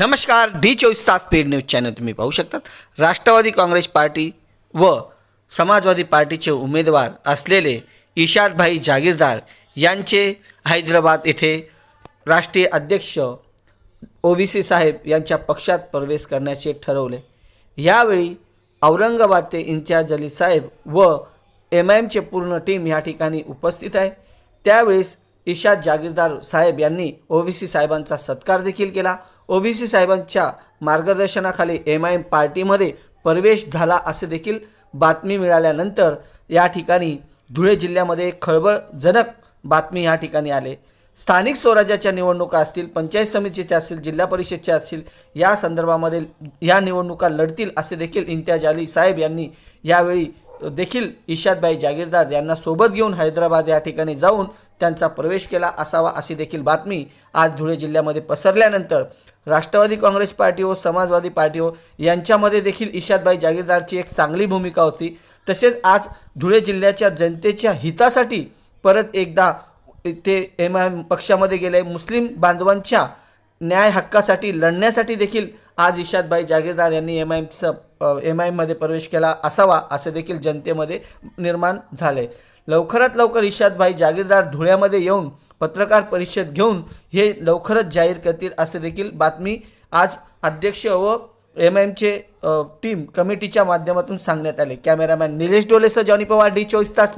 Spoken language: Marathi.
नमस्कार डी चोवीस तास पेड न्यूज चॅनल तुम्ही पाहू शकतात. राष्ट्रवादी काँग्रेस पार्टी व समाजवादी पार्टीचे उमेदवार असलेले इशादभाई जागीरदार यांचे हैदराबाद येथे राष्ट्रीय अध्यक्ष ओवीसी साहेब यांच्या पक्षात प्रवेश करण्याचे ठरवले. यावेळी औरंगाबाद ते इम्तियाज अली साहेब व एम आय एमचे पूर्ण टीम या ठिकाणी उपस्थित आहे. त्यावेळेस इशाद जागीरदार साहेब यांनी ओवीसी साहेबांचा सत्कार देखील केला. ओबीसी साहेबांच्या मार्गदर्शनाखाली एम आय एम पार्टीमध्ये प्रवेश झाला असे देखील बातमी मिळाल्यानंतर या ठिकाणी धुळे जिल्ह्यामध्ये खळबळजनक बातमी या ठिकाणी आले. स्थानिक स्वराज्याच्या निवडणुका असतील पंचायत समितीच्या असतील जिल्हा परिषदच्या असतील या संदर्भामध्ये या निवडणुका लढतील असे देखील इम्तियाज अली साहेब यांनी यावेळी देखील इशादबाई जागीरदार यांना सोबत घेऊन हैदराबाद या ठिकाणी जाऊन त्यांचा प्रवेश केला असावा अशी देखील बातमी आज धुळे जिल्ह्यामध्ये पसरल्यानंतर राष्ट्रवादी काँग्रेस पार्टी व समाजवादी पार्टी व यांच्यामध्ये देखील इशादबाई जागीरदारची एक चांगली भूमिका होती. तसेच आज धुळे जिल्ह्याच्या जनतेच्या हितासाठी परत एकदा ते एम आय पक्षामध्ये गेले. मुस्लिम बांधवांच्या न्याय हक्कासाठी लढण्यासाठी देखील आज इशादबाई जागीरदार यांनी एम आय एम आय एममध्ये प्रवेश केला असावा असे देखील जनतेमध्ये निर्माण झाले. लवकरात लवकर इशादभाई जागीरदार धुळ्यामध्ये येऊन पत्रकार परिषद घेऊन हे लवकरच जाहीर करतील असे देखील बातमी आज अध्यक्ष व एम आय एमचे टीम कमिटीच्या माध्यमातून सांगण्यात आले. कॅमेरामॅन निलेश डोलेसह जॉनी पवार डी चोवीस तास